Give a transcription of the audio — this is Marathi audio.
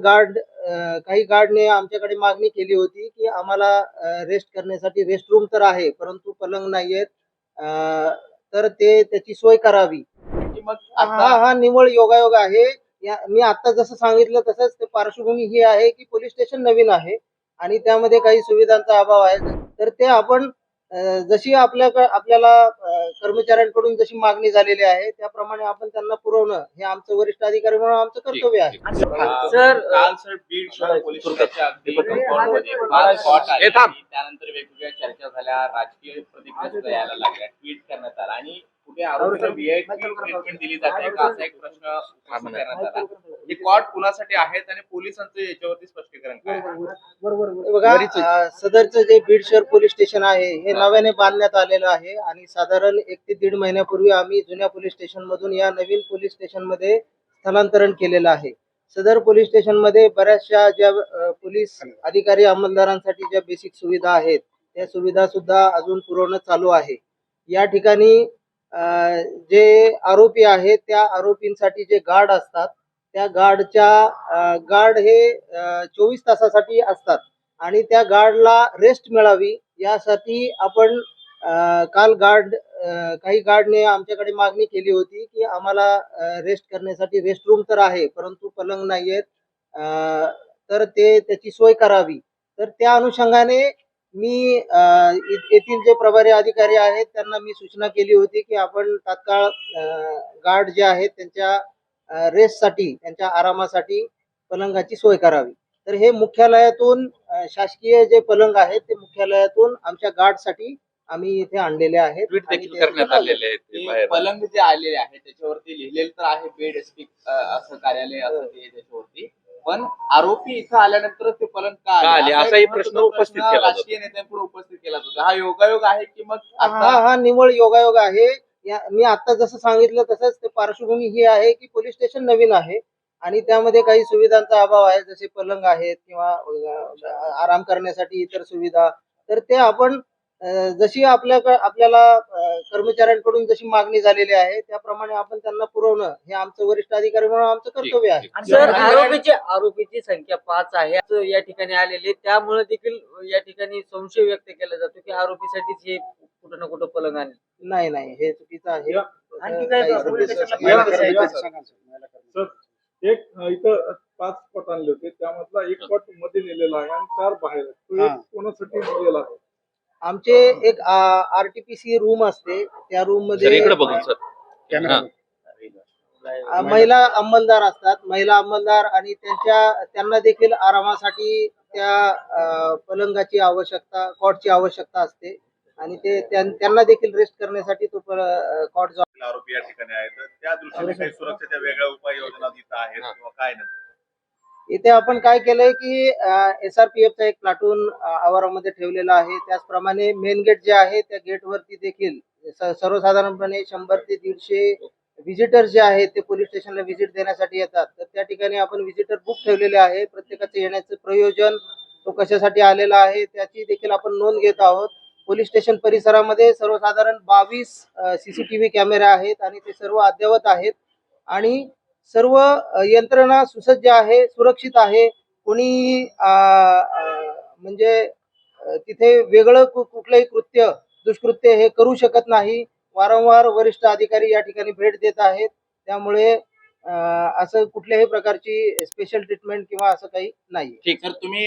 गार्ड काही गार्डने आमच्याकडे मागणी केली होती की आम्हाला रेस्ट करण्यासाठी रेस्ट रूम तर आहे परंतु पलंग नाही आहेत तर ते त्याची सोय करावी. मग हा आता हा निव्वळ योगायोग आहे. या मी आता जसं सांगितलं तसंच ते पार्श्वभूमी ही आहे की पोलीस स्टेशन नवीन आहे आणि त्यामध्ये काही सुविधांचा अभाव आहे. तर ते आपण जशी आपल्या आपल्याला कर्मचाऱ्यांकडून जशी मागणी झालेली आहे त्याप्रमाणे आपण त्यांना पुरवणं हे आमचं वरिष्ठ अधिकारी म्हणून आमचं कर्तव्य आहे. सर काल सर बीड शहर पोलीस स्टेशनच्या अगदी कंपाऊंडमध्ये पाच स्पॉट आले. आणि त्यानंतर वेगवेगळ्या चर्चा झाल्या राजकीय प्रतिक्रिया सुद्धा यायला लागल्या ट्विट करण्यात आला. आणि कुठे आरोपीला व्हीआयपी ट्रीटमेंट दिली जाते का असा एक प्रश्न उपस्थित करण्यात आला. हे कॉट कुणासाठी आहेत आणि पोलिसांचं याच्यावरती स्पष्टीकरण काय आहे? बघा अ, सदरचं जे बीड शहर पोलीस स्टेशन आहे हे नव्याने बांधण्यात आलेलं आहे आणि साधारण एक ते दीड महिन्यापूर्वी आम्ही जुन्या पोलीस स्टेशन मधून या नवीन पोलीस स्टेशनमध्ये स्थलांतरण केलेलं आहे. सदर पोलीस स्टेशनमध्ये बऱ्याचशा ज्या अ, पोलीस अधिकारी अंमलदारांसाठी ज्या बेसिक सुविधा आहेत त्या सुविधा सुद्धा अजून पुरवणं चालू आहे. या ठिकाणी अ, जे आरोपी आहेत त्या आरोपींसाठी जे गार्ड असतात त्या गार्डच्या गार्ड हे चोवीस तासासाठी असतात. आणि त्या गार्डला रेस्ट मिळावी यासाठी आपण काल गार्ड काही गार्डने आमच्याकडे मागणी केली होती की आम्हाला रेस्ट करण्यासाठी रेस्ट रूम तर आहे परंतु पलंग नाही आहेत तर ते त्याची सोय करावी. तर त्या अनुषंगाने मी येथील जे प्रभारी अधिकारी आहेत त्यांना मी सूचना केली होती की आपण तात्काळ गार्ड जे आहेत त्यांच्या रेस्टसाठी त्यांच्या आरामासाठी पलंगाची सोय करावी. तर हे मुख्यालयातून शासकीय जे पलंग आहेत ते मुख्यालयातून आमच्या गार्डसाठी आम्ही इथे आणलेले आहेत आहेत पलंग जे आलेले आहे त्याच्यावरती लिहिलेलं तर आहे बेड स्पीक असं कार्यालय असं ते त्याच्यावरती. पण आरोपी इथं आल्यानंतर ते पलंग का आले? असा असाही प्रश्न उपस्थित. राजकीय नेत्यांपुढे उपस्थित केला जातो. हा योगायोग आहे की मग हा हा निव्वळ योगायोग आहे या मी आता जसं सांगितलं तसंच ते पार्श्वभूमी ही आहे की पोलीस स्टेशन नवीन आहे आणि त्यामध्ये काही सुविधांचा अभाव आहे जसे पलंग आहेत किंवा आराम करण्यासाठी इतर सुविधा. तर ते आपण जशी आपल्या आपल्याला कर्मचाऱ्यांकडून जशी मागणी झालेली आहे त्याप्रमाणे आपण त्यांना पुरवणं हे आमचं वरिष्ठ अधिकारी म्हणून आमचं कर्तव्य आहे. आणि सर आरोपीची आरोपीची संख्या पाच आहे या ठिकाणी आलेले त्यामुळे देखील या ठिकाणी संशय व्यक्त केला जातो की आरोपीसाठीच हे कुठं ना कुठं पलंग आणले नाही नाही हे चुकीचं आहे. आणखी काय एक अं, इथं पाच स्पॉट आणले होते. त्यामधला एक स्पॉटमध्ये नेलेला आहे आणि चार बाहेर आहेत. तो एक कोणासाठी नेलेला आहे? आमचे एक आरटीपीसी रूम असते. त्या रूम सरमध्ये इकडे बघून सर. हा. अ, महिला अंमलदार असतात. महिला अंमलदार आणि त्यांच्या त्यांना देखील आरामासाठी त्या अ, पलंगाची आवश्यकता कॉटची आवश्यकता असते. आणि ते त्यां- त्यांना देखील रेस्ट करण्यासाठी तो कॉट जो आरोपी या ठिकाणी आहेत. त्या दृष्टीने काही सुरक्षेच्या वेगळ्या उपाययोजना तिथं आहेत किंवा काय नाही. इथे आपण काय केलंय की एस आर पी एफचा एक प्लाटून आवारामध्ये ठेवलेला आहे. त्याचप्रमाणे मेन गेट जे आहे त्या गेटवरती देखील सर्वसाधारणपणे शंभर ते दीडशे व्हिजिटर जे आहेत ते पोलीस स्टेशनला व्हिजिट देण्यासाठी येतात. तर त्या ठिकाणी आपण व्हिजिटर बुक ठेवलेले आहे. प्रत्येकाचं येण्याचं प्रयोजन तो कशासाठी आलेला आहे त्याची देखील आपण नोंद घेत आहोत. पोलीस स्टेशन परिसरामध्ये सर्वसाधारण बावीस सीसीटीव्ही कॅमेरे आहेत आणि ते सर्व अद्ययावत आहेत. आणि सर्व यंत्रणा सुसज्ज आहे सुरक्षित आहे. कोणी म्हणजे तिथे वेगळं कुठलंही कृत्य दुष्कृत्य हे करू शकत नाही. वारंवार वरिष्ठ अधिकारी या ठिकाणी भेट देत आहेत. त्यामुळे असं कुठल्याही प्रकारची स्पेशल ट्रीटमेंट किंवा असं काही नाही ठीक सर तुम्ही